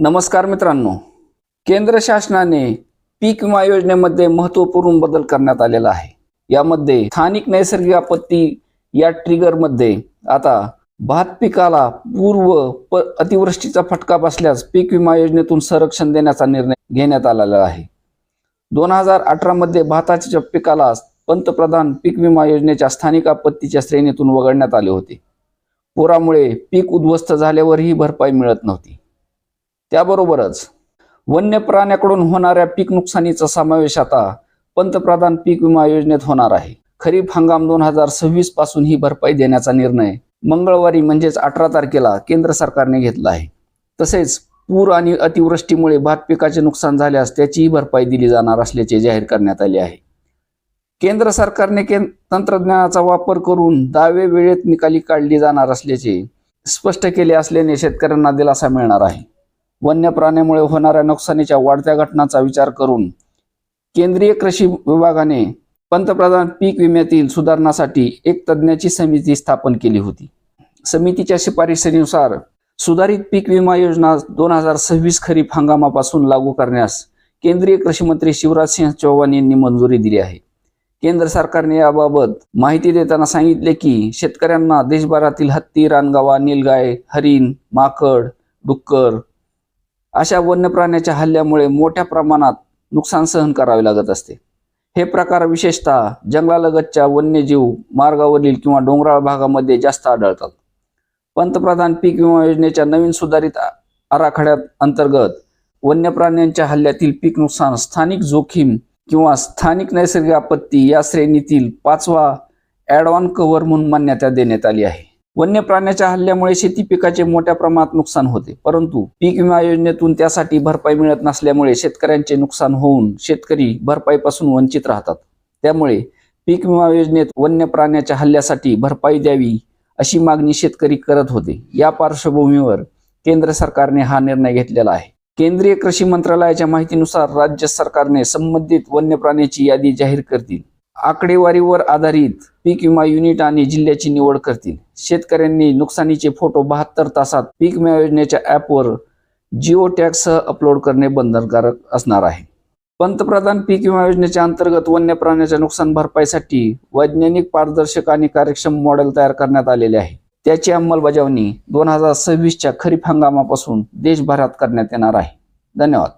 नमस्कार मित्रांनो. केंद्र शासनाने पीक विमा योजनेमध्ये महत्त्वपूर्ण बदल करण्यात आलेला आहे. यामध्ये स्थानिक नैसर्गिक आपत्ती या ट्रिगरमध्ये आता भात पिकाला पूर्व प अतिवृष्टीचा फटका बसल्यास पीक विमा योजनेतून संरक्षण देण्याचा निर्णय घेण्यात आलेला आहे. दोन हजार अठरामध्ये भाताच्या पिकाला पंतप्रधान पीक विमा योजनेच्या स्थानिक आपत्तीच्या श्रेणीतून वगळण्यात आले होते. पुरामुळे पीक उद्ध्वस्त झाल्यावरही भरपाई मिळत नव्हती. त्याबरोबरच वन्य प्राण्याकडून होणाऱ्या पीक नुकसानीचा समावेश आता पंतप्रधान पीक विमा योजनेत होणार आहे. खरीप हंगाम दोन हजार सव्वीसपासून ही भरपाई देण्याचा निर्णय मंगळवारी म्हणजेच अठरा तारखेला केंद्र सरकारने घेतला आहे. तसेच पूर आणि अतिवृष्टीमुळे भात पिकाचे नुकसान झाल्यास त्याचीही भरपाई दिली जाणार असल्याचे जाहीर करण्यात आले आहे. केंद्र सरकारने कें तंत्रज्ञानाचा वापर करून दावे वेळेत निकाली काढली जाणार असल्याचे स्पष्ट केले असल्याने शेतकऱ्यांना दिलासा मिळणार आहे. वन्य प्राण्यामुळे होणाऱ्या नुकसानीच्या वाढत्या घटनांचा विचार करून केंद्रीय कृषी विभागाने पंतप्रधान पीक विम्यातील सुधारणासाठी एक तज्ज्ञाची समिती स्थापन केली होती. समितीच्या शिफारशीनुसार सुधारित पीक विमा योजना दोन हजार सव्वीस खरीप हंगामापासून लागू करण्यास केंद्रीय कृषी मंत्री शिवराज सिंह चौहान यांनी मंजुरी दिली आहे. केंद्र सरकारने याबाबत माहिती देताना सांगितले की शेतकऱ्यांना देशभरातील हत्ती रानगावा नीलगाय हरिण माकड डुक्कर अशा वन्य प्राण्याच्या हल्ल्यामुळे मोठ्या प्रमाणात नुकसान सहन करावे लागत असते. हे प्रकार विशेषतः जंगलालगतच्या वन्यजीव मार्गावरील किंवा डोंगराळ भागामध्ये जास्त आढळतात. पंतप्रधान पीक विमा योजनेच्या नवीन सुधारित आराखड्यात अंतर्गत वन्य प्राण्यांच्या हल्ल्यातील पीक नुकसान स्थानिक जोखीम किंवा स्थानिक नैसर्गिक आपत्ती या श्रेणीतील पाचवा ॲडव्हान कव्हर म्हणून मान्यता देण्यात आली आहे. वन्य प्राण्याच्या हल्ल्यामुळे शेती पिकाचे मोठ्या प्रमाणात नुकसान होते. परंतु पीक विमा योजनेतून त्यासाठी भरपाई मिळत नसल्यामुळे शेतकऱ्यांचे नुकसान होऊन शेतकरी भरपाईपासून वंचित राहतात. त्यामुळे पीक विमा योजनेत वन्य प्राण्याच्या हल्ल्यासाठी भरपाई द्यावी अशी मागणी शेतकरी करत होते. या पार्श्वभूमीवर केंद्र सरकारने हा निर्णय घेतलेला आहे. केंद्रीय कृषी मंत्रालयाच्या माहितीनुसार राज्य सरकारने संबंधित वन्य प्राण्याची यादी जाहीर करतील. आकडेवारीवर आधारित पीक विमा युनिट आणि जिल्ह्याची निवड करतील. शेतकऱ्यांनी नुकसानीचे फोटो बहात्तर तासात पीक विमा योजनेच्या ॲपवर जिओ टॅगसह अपलोड करणे बंधनकारक असणार आहे. पंतप्रधान पीक विमा योजनेच्या अंतर्गत वन्य प्राण्याच्या नुकसान भरपाईसाठी वैज्ञानिक पारदर्शक आणि कार्यक्षम मॉडेल तयार करण्यात आलेले आहे. त्याची अंमलबजावणी दोन हजार सव्वीसच्या खरीप हंगामापासून देशभरात करण्यात येणार आहे. धन्यवाद.